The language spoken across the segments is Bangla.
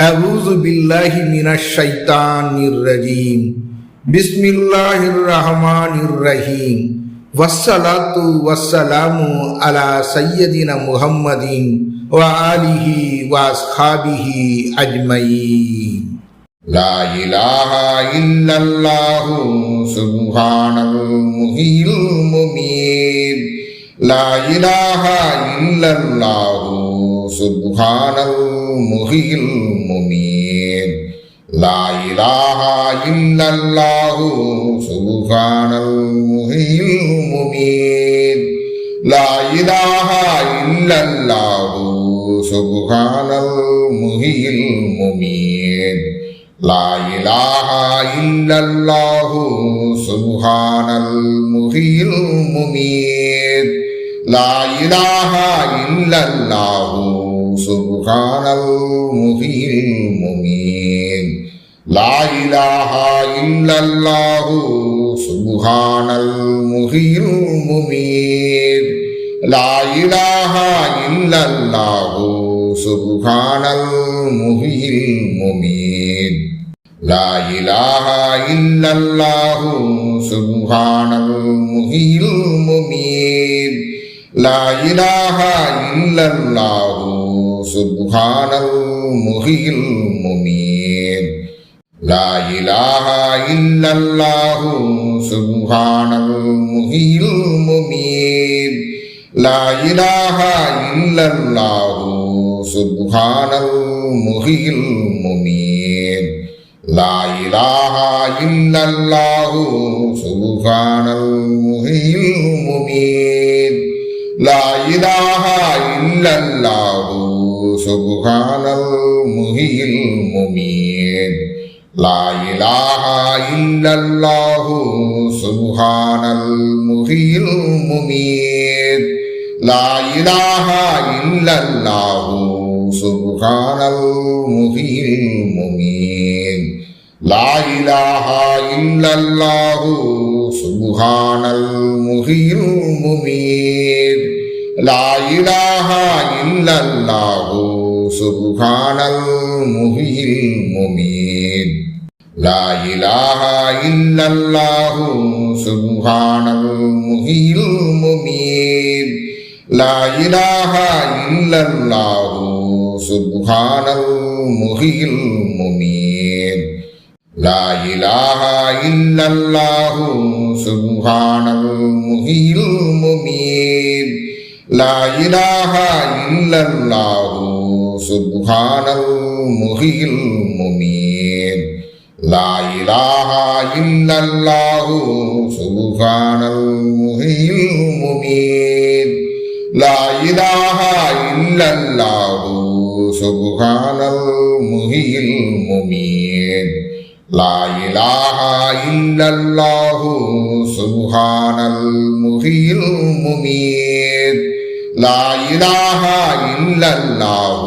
أعوذ بالله من الشيطان الرجيم بسم الله الرحمن الرحيم والصلاة والسلام على سيدنا محمد وآله وأصحابه أجمعين لا إله إلا الله سبحان المحيي المميت لا إله إلا الله سبحان முகில் முமீன் லா இலாஹா இல்லல்லாஹு சுபுகானல் முகில் முமீன் லா இலாஹா இல்லல்லாஹு சுபுகானல் முகில் முமீன் லா இலாஹா لا إله إلا الله سبحان المحيي المميت لا إله إلا الله سبحان المحيي المميت لا إله إلا الله سبحان المحيي المميت لا إله إلا الله سبحان المحيي المميت لا إله إلا الله سبحان المحيي المميت لا إله إلا الله سبحان المحيي المميت لا إله إلا الله سبحان المحيي المميت لا إله إلا الله سبحان المحيي المميت لا إله إلا الله সুবহানাল মুহিল মুমিন লা ইলাহা ইল্লাল্লাহু সুবহানাল মুহিল মুমিন লা ইলাহা ইল্লাল্লাহু সুবহানাল মুহিল মুমিন লা ইলাহা ইল্লাল্লাহু সুবহানাল মুহিল মুমিন লা ইলাহা ইল্লাল্লাহু سبحان المحيي المميت لا إله إلا الله سبحان المحيي المميت لا إله إلا الله سبحان المحيي المميت لا إله إلا الله سبحان المحيي المميت لا إله إلا الله سبحان المحيي المميت. لا إله إلا الله سبحان المحيي المميت. لا إله إلا الله سبحان المحيي المميت. لا إله إلا الله سبحان المحيي المميت. لا إله إلا الله.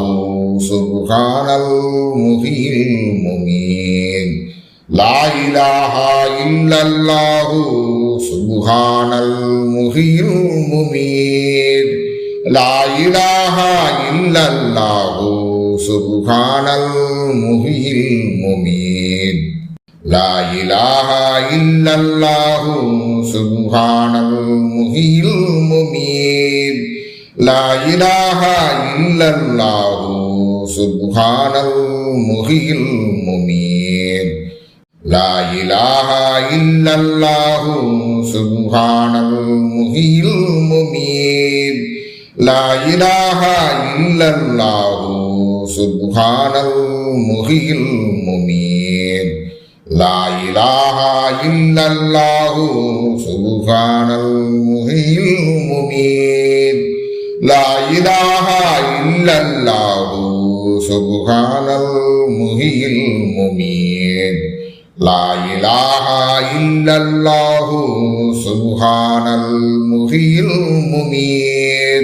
سبحان المحيي المميت. لا إله إلا الله. سبحان المحيي المميت. لا إله إلا الله. سبحان المحيي المميت. لا إله إلا الله. سبحان المحيي المميت. لا إله إلا الله سبحان المحيي المميت. لا إله إلا الله سبحان المحيي المميت. لا إله إلا الله سبحان المحيي المميت. لا إله إلا الله سبحان المحيي المميت. লা ইলাহা ইল্লাল্লাহু সুবহানাল মুহিল মুমিন লা ইলাহা ইল্লাল্লাহু সুবহানাল মুহিল মুমিন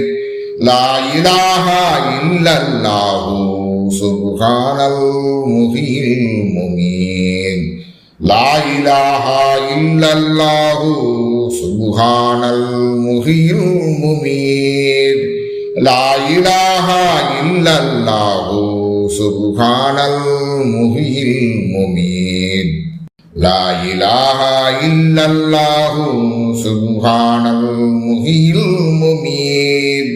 লা ইলাহা ইল্লাল্লাহু সুবহানাল মুহিল মুমিন লা ইলাহা ইল্লাল্লাহু சுபுகானல் முகில் முமீர். லாயிலாகா இல்லல்லாஹு சுபுகானல் முகில் முமீர். லாயிலாகா இல்லல்லாஹு சுபுகானல் முகில் முமீர்.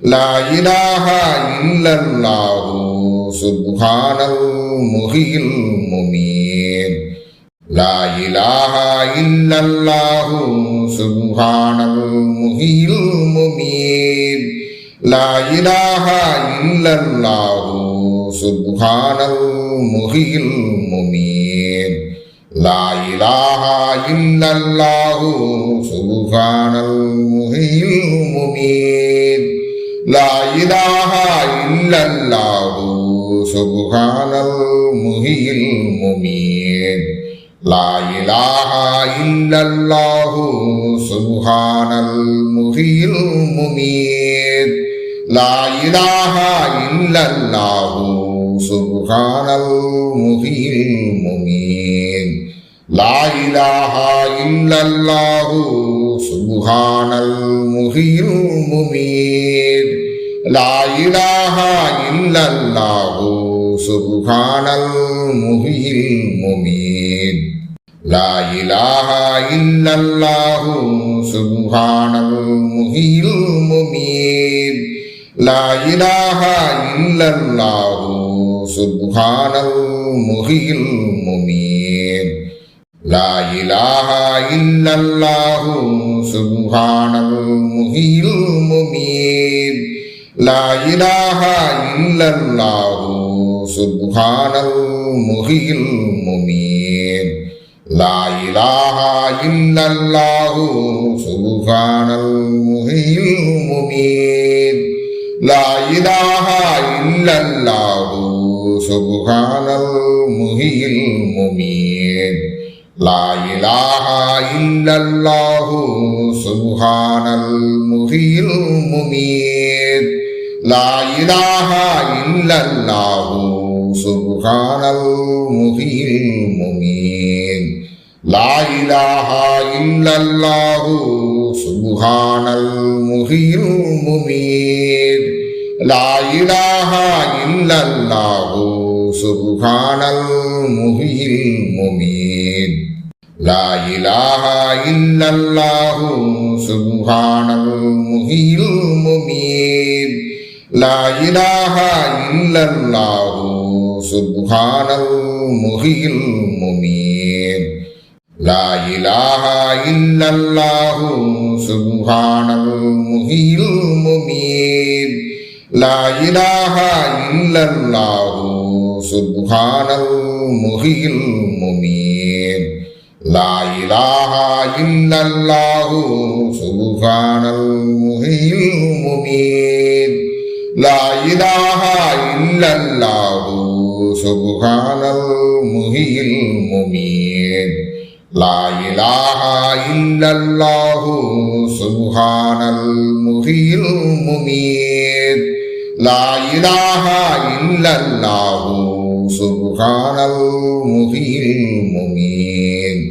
லாயிலாகா இல்லல்லாஹு சுபுகானல் முகில் முமீர். لا إله إلا الله سبحان المحيي المميت لا إله إلا الله سبحان المحيي المميت لا إله إلا الله سبحان المحيي المميت لا إله إلا الله سبحان المحيي المميت لا إله إلا الله سبحان المحيي المميت لا إله إلا الله سبحان المحيي المميت لا إله إلا الله سبحان المحيي المميت لا إله إلا الله سبحان المحيي المميت لا إله إلا الله سبحان المحيي المميت لا إله إلا الله سبحان المحيي المميت لا إله إلا الله سبحان المحيي المميت لا إله إلا الله سبحان المحيي المميت. لا إله إلا الله سبحان المحيي المميت. لا إله إلا الله سبحان المحيي المميت. لا إله إلا الله سبحان المحيي المميت. لا إله إلا الله سبحان المحيي المميت لا إله إلا الله سبحان المحيي المميت لا إله إلا الله سبحان المحيي المميت لا إله إلا الله سبحان المحيي المميت لا إله إلا الله سبحان المحيي المميت لا إله إلا الله سبحان المحيي المميت لا إله إلا الله سبحان المحيي المميت لا إله إلا الله سبحان المحيي المميت لا إله إلا الله சுபுகானல் முகில் முமீன் லாயிலாஹு சுபுகானல் முகில் முமீத் லாயிலாஹா இல்லல்லாஹு சுபுகானல் முகில் முமீன்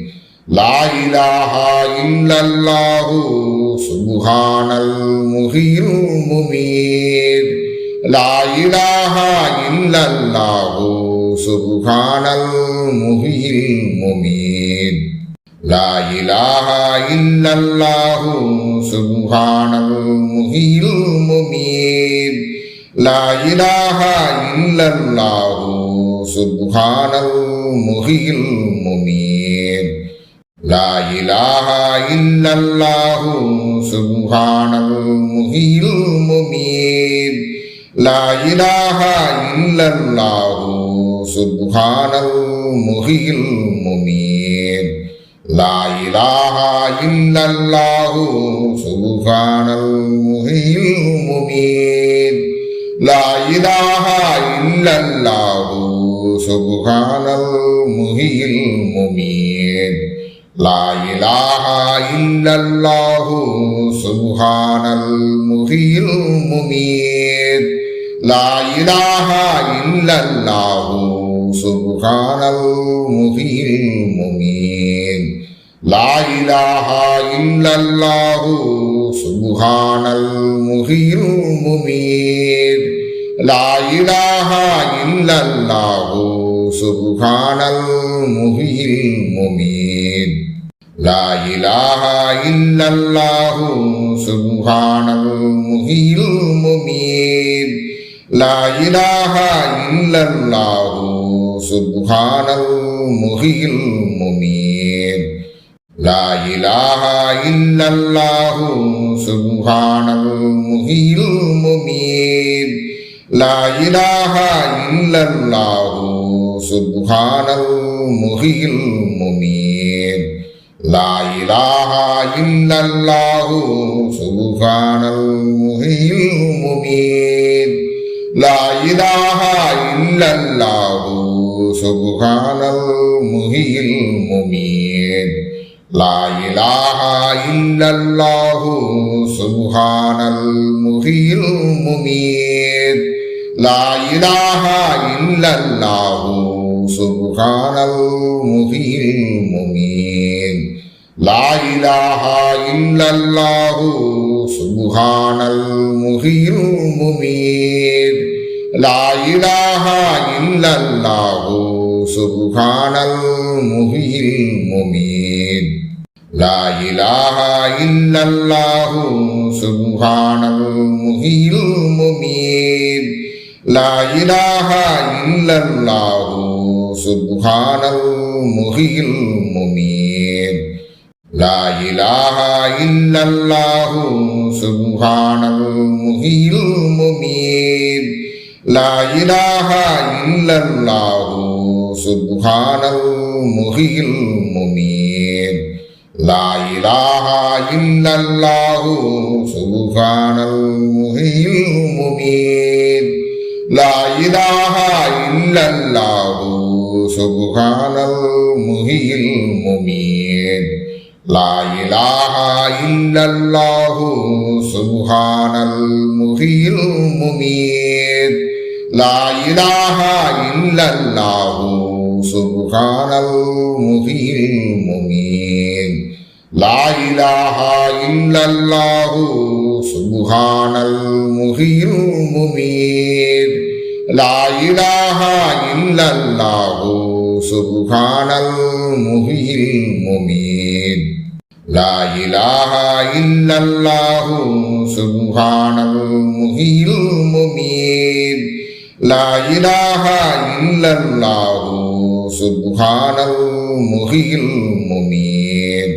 லாயிலாஹா இல்லல்லாஹு சுபுகானல் முகில் முமீத் লা ইলাহা ইল্লাল্লাহু সুবহানাল মুহিল মুমিত লা ইলাহা ইল্লাল্লাহু সুবহানাল মুহিল মুমিত লা ইলাহা ইল্লাল্লাহু সুবহানাল মুহিল মুমিত লা ইলাহা ইল্লাল্লাহু সুবহানাল মুহিল মুমিত লা ইলাহা ইল্লাল্লাহু সুবহানাল মুহিল মুমিন। লা ইলাহা ইল্লাল্লাহু সুবহানাল মুহিল মুমিন। লা ইলাহা ইল্লাল্লাহু সুবহানাল মুহিল মুমিন। লা ইলাহা ইল্লাল্লাহু সুবহানাল মুহিল মুমিন। লা ইলাহা ইল্লাল্লাহু সুবহানাল মুহিল মুমিন লা ইলাহা ইল্লাল্লাহু সুবহানাল মুহিল মুমিন লা ইলাহা ইল্লাল্লাহু সুবহানাল মুহিল মুমিন লা ইলাহা ইল্লাল্লাহু সুবহানাল মুহিল মুমিন لا إله إلا الله سبحان المحيي المميت لا إله إلا الله سبحان المحيي المميت لا إله إلا الله سبحان المحيي المميت لا إله إلا الله سبحان المحيي المميت லா இலாஹா இல்லல்லாஹு சுபுகானல் முஹியில் முமீன் லா இலாஹா இல்லல்லாஹு சுபுகானல் முஹியில் முமீன் லா இல்லல்லாஹு சுபுகானல் முஹியில் முமீன் லா இல்லல்லாஹு سبحان المحيي المميت لا إله إلا الله سبحان المحيي المميت لا إله إلا الله سبحان المحيي المميت لا إله إلا الله سبحان المحيي المميت لا إله إلا الله سبحان المحيي المميت لا إله إلا الله سبحان المحيي المميت لا إله إلا الله سبحان المحيي المميت لا إله إلا الله سبحان المحيي المميت লা ইলাহা ইল্লাল্লাহু সুবহানাল মুহিল মুমিত লা ইলাহা ইল্লাল্লাহু সুবহানাল মুহিল মুমিত লা ইলাহা ইল্লাল্লাহু সুবহানাল মুহিল মুমিত লা ইলাহা ইল্লাল্লাহু সুবহানাল মুহিল মুমিত لا إله إلا الله سبحان المحيي المميت لا إله إلا الله سبحان المحيي المميت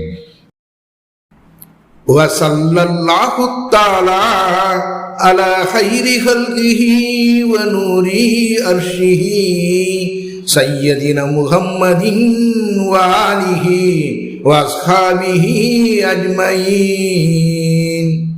وصلى الله تعالى على خير خلقه ونور أرشه سيدنا محمد وآله ওয়াসহাবিহি আজমাইন।